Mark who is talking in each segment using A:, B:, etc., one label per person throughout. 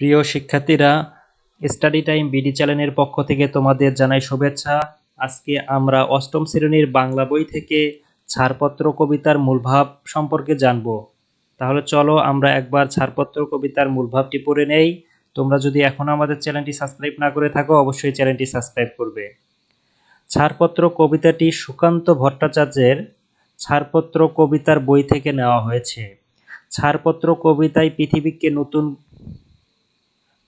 A: প্রিয় শিক্ষার্থীরা study time BD চ্যানেলের পক্ষ থেকে তোমাদের জানাই শুভেচ্ছা। আজকে আমরা অষ্টম শ্রেণির বাংলা বই থেকে ছাড়পত্র কবিতার মূলভাব সম্পর্কে জানব। তাহলে চলো আমরা একবার ছাড়পত্র কবিতার মূলভাবটি পড়ে নেই। তোমরা যদি এখনও আমাদের চ্যানেলটি সাবস্ক্রাইব না করে থাকো, অবশ্যই চ্যানেলটি সাবস্ক্রাইব করবে। ছাড়পত্র কবিতাটি সুকান্ত ভট্টাচার্যের ছাড়পত্র কবিতার বই থেকে নেওয়া হয়েছে। ছাড়পত্র কবিতায় পৃথিবীকে নতুন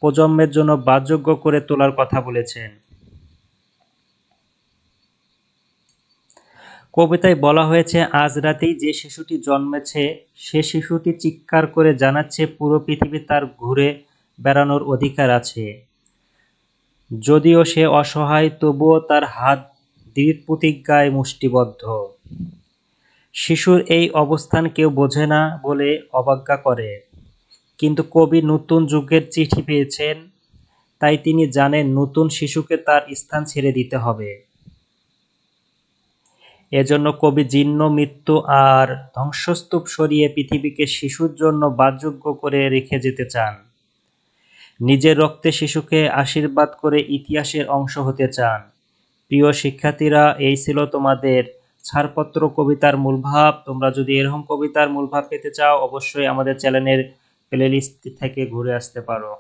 A: প্রজন্মের জন্য বাসযোগ্য করে তোলার কথা বলেছেন। কবিতায় বলা হয়েছে, আজ রাতেই যে শিশুটি জন্মেছে, সে শিশুটি চিৎকার করে জানাচ্ছে, পুরো পৃথিবী তার ঘুরে বেড়ানোর অধিকার আছে। যদিও সে অসহায়, তবুও তার হাত দৃঢ় প্রতিজ্ঞায় মুষ্টিবদ্ধ। শিশুর এই অবস্থান কেউ বোঝে না বলে অবজ্ঞা করে। কিন্তু কবি নতুন যুগের চিঠি পেয়েছেন, তাই তিনি জানেন নতুন শিশুকে তার স্থান ছেড়ে দিতে হবে। এজন্য কবি জীর্ণ, মৃত্যু আর ধ্বংসস্তূপ সরিয়ে পৃথিবীকে শিশুর জন্য বাসযোগ্য করে রেখে যেতে চান। নিজের রক্তে শিশুকে আশীর্বাদ করে ইতিহাসের অংশ হতে চান। প্রিয় শিক্ষার্থীরা, এই ছিল তোমাদের ছাড়পত্র কবিতার মূলভাব। তোমরা যদি এরকম কবিতার মূলভাব পেতে চাও, অবশ্যই আমাদের চ্যানেলের প্লেলিস্ট থেকে ঘুরে আসতে পারো।